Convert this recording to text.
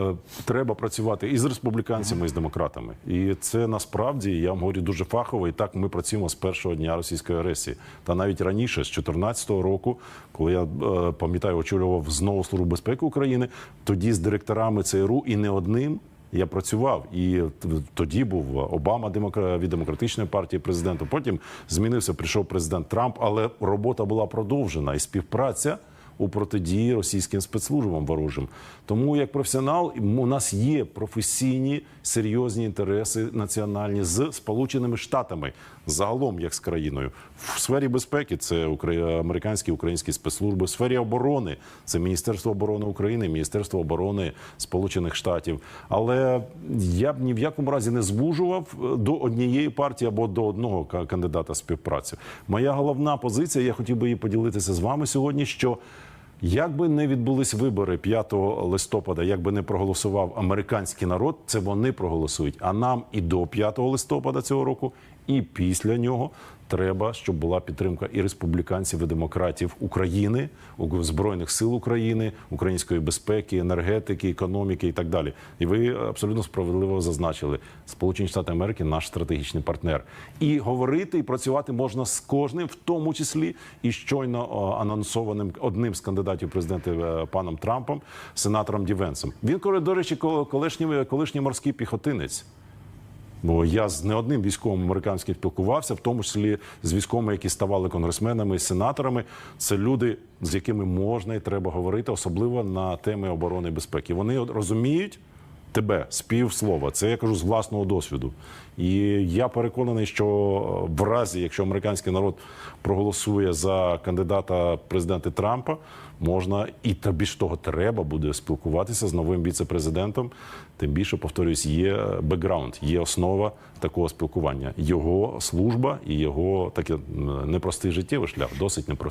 Е, Треба працювати і з республіканцями, і з демократами. І це насправді я вам говорю дуже фахово. І так ми працюємо з першого дня російської агресії. Та навіть раніше, з 2014 року, коли я е, пам'ятаю, очолював знову службу безпеки України, тоді з директорами ЦРУ і не одним. Я працював, і тоді був Обама від демократичної партії президентом. Потім змінився, прийшов президент Трамп, але робота була продовжена і співпраця у протидії російським спецслужбам ворожим. Тому як професіонал у нас є професійні серйозні інтереси національні з Сполученими Штатами загалом, як з країною. В сфері безпеки це американські українські спецслужби, в сфері оборони це Міністерство оборони України, Міністерство оборони Сполучених Штатів. Але я б ні в якому разі не звужував е, до однієї партії або до одного ка- кандидата співпраці. Моя головна позиція, я хотів би її поділитися з вами сьогодні. що як би не відбулись вибори 5 листопада, як би не проголосував американський народ, це вони проголосують. А нам і до 5 листопада цього року, і після нього треба, щоб була підтримка і республіканців, і демократів України, збройних сил України, української безпеки, енергетики, економіки і так далі. І ви абсолютно справедливо зазначили, Сполучені Штати Америки наш стратегічний партнер. І говорити і працювати можна з кожним, в тому числі і щойно анонсованим одним з кандидатів в президенти е, паном Трампом, сенатором Дівенсом. Він до речі, ко- колишній, колишній морський піхотинець. Бо я з не одним військовим американським спілкувався, в тому числі з військовими, які ставали конгресменами і сенаторами. Це люди, з якими можна і треба говорити, особливо на теми оборони і безпеки. Вони розуміють тебе з півслова. Це я кажу з власного досвіду. І я переконаний, що е, в разі, якщо американський народ проголосує за кандидата в президенти Трампа, можна і та більш того, треба буде спілкуватися з новим віце-президентом. Тим більше повторюсь, є бекграунд, є основа такого спілкування. Його служба і його таке непростий життєвий шлях, досить непростий.